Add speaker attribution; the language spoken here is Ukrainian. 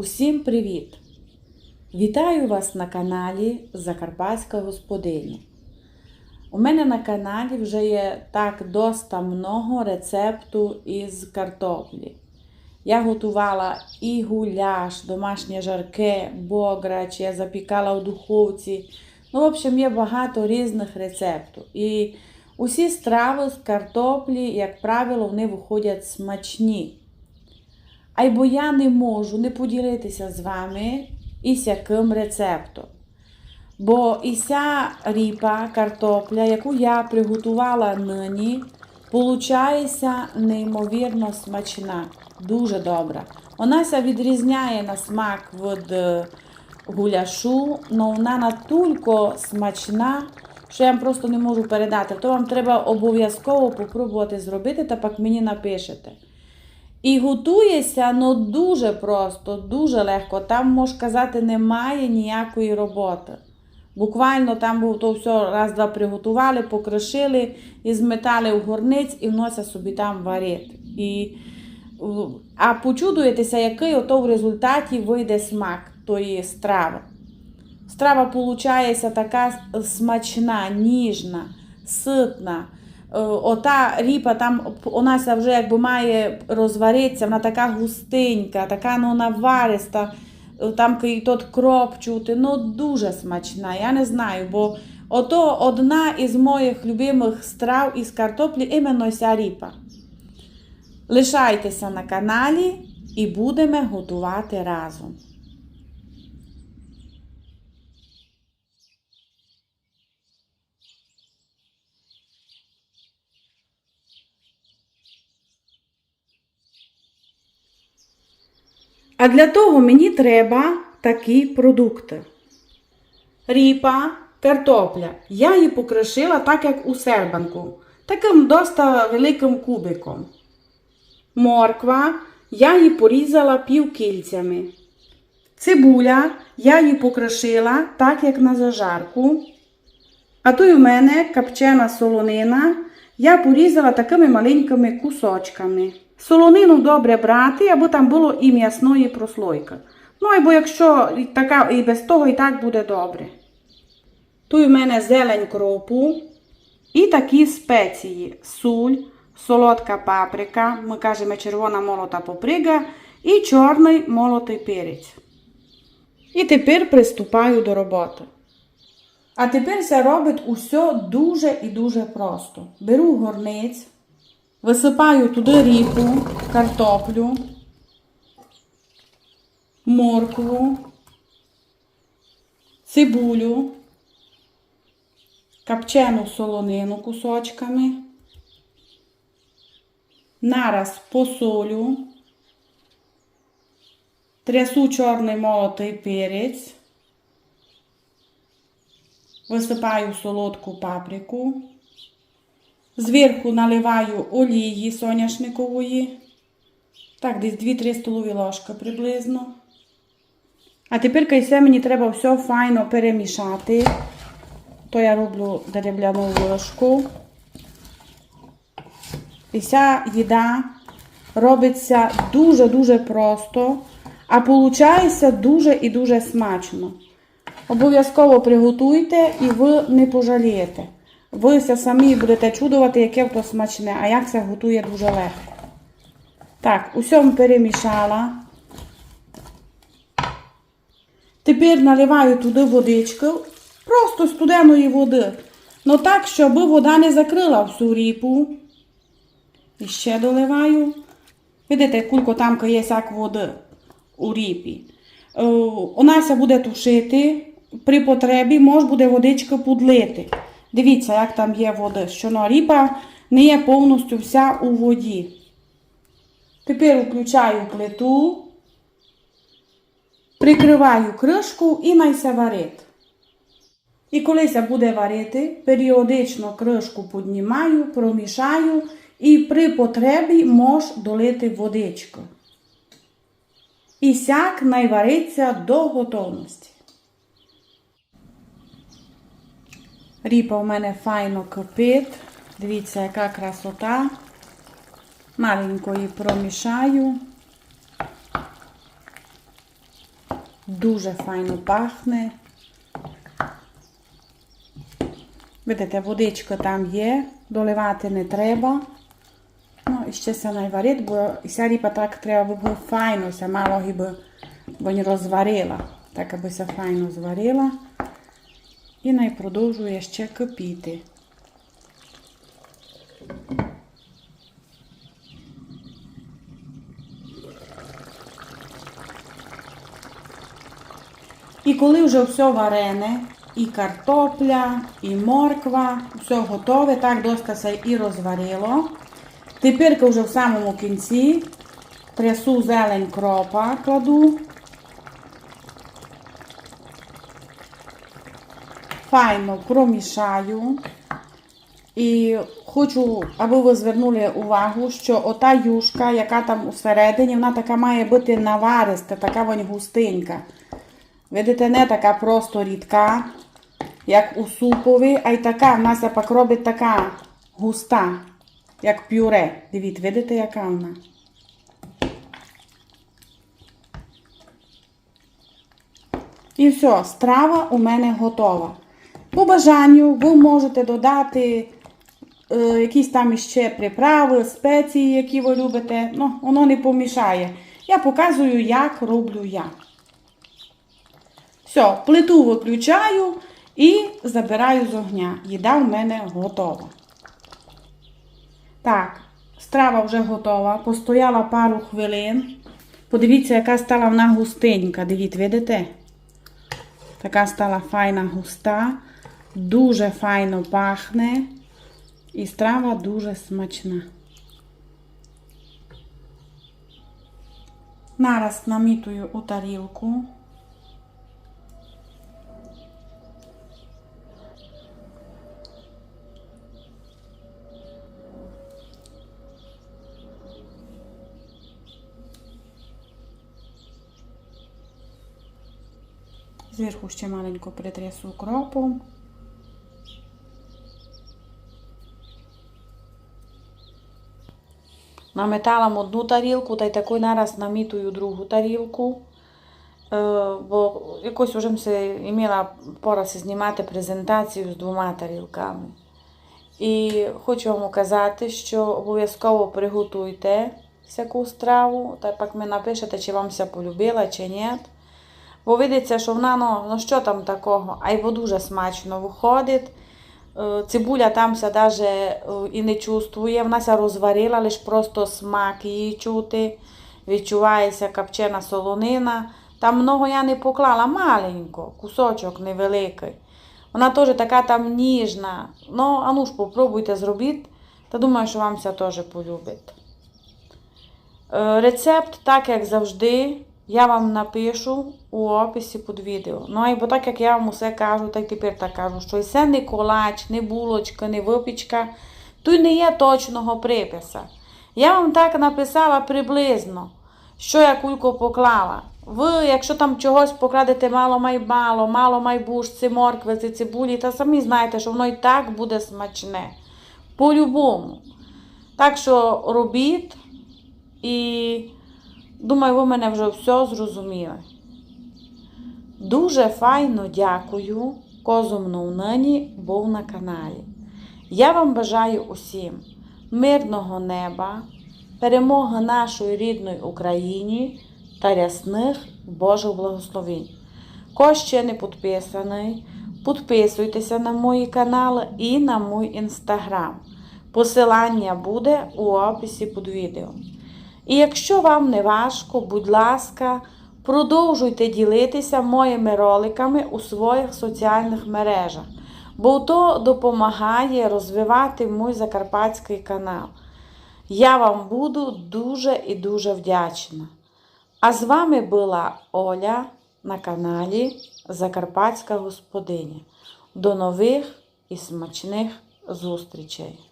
Speaker 1: Усім привіт! Вітаю вас на каналі Закарпатська господиня. У мене на каналі вже є так доста много рецепту із картоплі. Я готувала і гуляш, домашнє жарке, бограч, я запікала у духовці. Ну, в общем, є багато різних рецептів. І усі страви з картоплі, як правило, вони виходять смачні. А я не можу не поділитися з вами із яким рецептом. Бо і ця ріпа, картопля, яку я приготувала нині, получається неймовірно смачна, дуже добра. Вона відрізняє на смак від е, гуляшу, але вона настільки смачна, що я вам просто не можу передати. То вам треба обов'язково попробувати зробити, та пак мені напишете. І готується ну, дуже просто, дуже легко. Там, можна казати, немає ніякої роботи. Буквально там то все раз-два приготували, покришили і зметали в горниць і вносять собі там варити. І, а почудуєтеся, який ото в результаті вийде смак тої страви. Страва виходить така смачна, ніжна, ситна. Е, Ота ріпа там у вже якби має розваритися, вона така густенька, така ну, навариста, Е, там тот кроп чути, ну дуже смачна. Я не знаю, бо ото одна із моїх любимих страв із картоплі іменно ця ріпа. Лишайтеся на каналі і будемо готувати разом. А для того мені треба такі продукти. Ріпа, картопля. Я її покришила так, як у сербанку, таким доста великим кубиком. Морква, я її порізала півкільцями. Цибуля, я її покришила так, як на зажарку. А тут у мене копчена солонина. Я порізала такими маленькими кусочками. Солонину добре брати, аби там було і м'ясної прослойка. Ну, або якщо така, і без того і так буде добре. Тут у мене зелень кропу і такі спеції: суль, солодка паприка, ми кажемо червона молота паприка і чорний молотий перець. І тепер приступаю до роботи. А тепер це робить усе дуже і дуже просто. Беру горниць, висипаю туди ріпу, картоплю, моркву, цибулю, копчену солонину кусочками, нараз посолю, трясу чорний молотий перець, висипаю солодку паприку, зверху наливаю олії соняшникової, так, десь 2-3 столові ложки приблизно. А тепер кайсе мені треба все файно перемішати. То я роблю дерев'яну ложку. І ця їда робиться дуже-дуже просто, а виходить дуже і дуже смачно. Обов'язково приготуйте і ви не пожалієте. Ви все самі будете чудувати, яке то смачне, а як це готує дуже легко. Так, усьому перемішала. Тепер наливаю туди водички, просто студеної води. Ну так, щоб вода не закрила всю ріпу. І ще доливаю. Видите, кулько там є сяк води у ріпі. Е, Вона буде тушити. При потребі може буде водичка подлити. Дивіться, як там є вода, що ну, ріпа не є повністю вся у воді. Тепер включаю плиту, прикриваю кришку і найся варить. І коли це буде варити, періодично кришку піднімаю, промішаю і при потребі мож долити водичку. І сяк найвариться до готовності. Ріпа у мене файно кипить. Дивіться, яка красота. Маленько промішаю. Дуже файно пахне. Видите, водичка там є, доливати не треба. Ну, і ще се найварить, бо ця ріпа так треба би було файно, ся мало гіби бо розварила. Так, аби ся файно зварила. І най продовжує ще кипіти. І коли вже все варене, і картопля, і морква, все готове, так доста і розварило. Тепер вже в самому кінці трясу зелень кропа, кладу. Файно промішаю. І хочу, аби ви звернули увагу, що ота юшка, яка там усередині, вона така має бути навариста, така вона густенька. Видите, не така просто рідка, як у супові, а й така, в нас пак робить така густа, як пюре. Дивіться, видите, яка вона? І все, страва у мене готова. По бажанню ви можете додати е, якісь там іще приправи, спеції, які ви любите. Ну, воно не помішає. Я показую, як роблю я. Все, плиту виключаю і забираю з огня. Їда в мене готова. Так, страва вже готова. Постояла пару хвилин. Подивіться, яка стала вона густенька. Дивіться, видите? Така стала файна густа. Дуже файно пахне. І страва дуже смачна. Нараз намітую у тарілку. Зверху ще маленько притрясу укропом. Наметалам одну тарілку та й такий нараз намітую другу тарілку. Е, Бо якось вже імела пора знімати презентацію з двома тарілками. І хочу вам казати, що обов'язково приготуйте всяку страву, та пак ми напишете, чи вам ся полюбила, чи ні. Бо видиться, що вона, ну, ну що там такого, а й дуже смачно виходить. Е, Цибуля там даже е, і не чувствує, вона ся розварила, лише просто смак її чути. Відчувається копчена солонина. Там много я не поклала, маленько, кусочок невеликий. Вона теж така там ніжна. Ну, а ну ж попробуйте зробити, та думаю, що вам це теж полюбить. Е, Рецепт, так як завжди, я вам напишу у описі під відео. Ну, і бо так як я вам усе кажу, так тепер так кажу, що це не колач, не булочка, не випічка, тут не є точного приписа. Я вам так написала приблизно, що я кулько поклала. Ви, якщо там чогось покладете мало май мало, мало май бушці, моркви, цибулі, та самі знаєте, що воно і так буде смачне. По-любому. Так що робіть і думаю, ви мене вже все зрозуміли. Дуже файно дякую, козом нині був на каналі. Я вам бажаю усім мирного неба, перемоги нашої рідної Україні та рясних Божих благословень. Хто ще не підписаний, підписуйтеся на мої канали і на мій інстаграм. Посилання буде у описі під відео. І якщо вам не важко, будь ласка, продовжуйте ділитися моїми роликами у своїх соціальних мережах, бо то допомагає розвивати мій закарпатський канал. Я вам буду дуже і дуже вдячна. А з вами була Оля на каналі Закарпатська Господиня. До нових і смачних зустрічей!